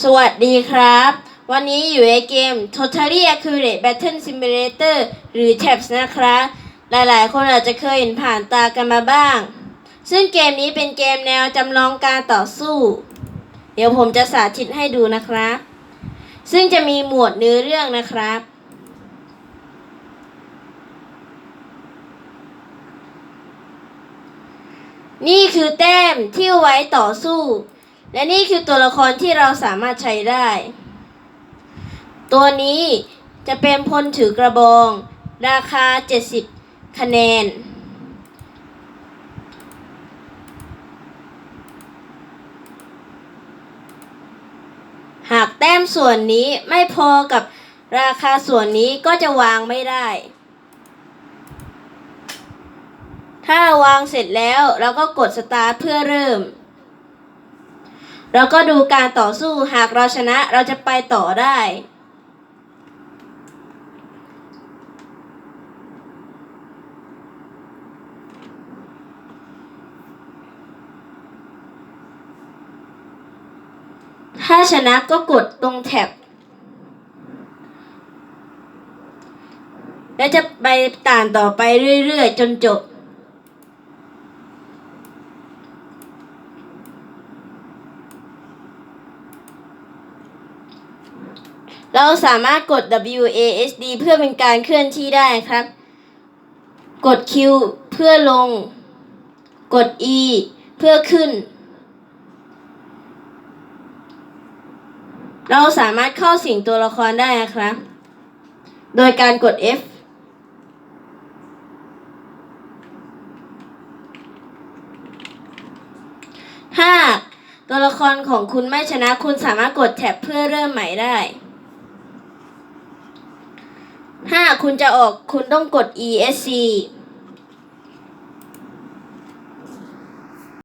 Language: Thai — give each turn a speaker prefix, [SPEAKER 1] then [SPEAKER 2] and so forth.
[SPEAKER 1] สวัสดีครับ วันนี้อยู่ในเกม Totally Accurate Battle Simulator หรือ TAPS นะครับ หลายๆ คนอาจจะเคยเห็นผ่านตากันมาบ้าง ซึ่งเกมนี้เป็นเกมแนวจำลองการต่อสู้ เดี๋ยวผมจะสาธิตให้ดูนะครับ ซึ่งจะมีหมวดเนื้อเรื่องนะครับ นี่คือแต้มที่ไว้ต่อสู้ และนี่คือตัวละครที่เราสามารถใช้ได้ ตัวนี้จะเป็นพลถือกระบอง ราคา 70 คะแนน หากแต้มส่วนนี้ไม่พอกับราคาส่วนนี้ก็จะวางไม่ได้ ถ้าวางเสร็จแล้วเราก็กดสตาร์ทเพื่อเริ่ม เราก็ดูการต่อสู้หากเราชนะเราจะไปต่อได้ ถ้าชนะก็กดตรงแท็บ และจะไปต่านต่อไปเรื่อยๆ จนจบ เราสามารถกด WASD เพื่อเป็นการเคลื่อนที่ได้ครับ กด Q เพื่อลง กด E เพื่อขึ้น เราสามารถเข้าสิงตัวละครได้นะครับ โดยการกด F ถ้าตัวละครของคุณไม่ชนะคุณสามารถกดแท็บเพื่อเริ่มใหม่ได้ ถ้าคุณจะออกคุณต้องกด ESC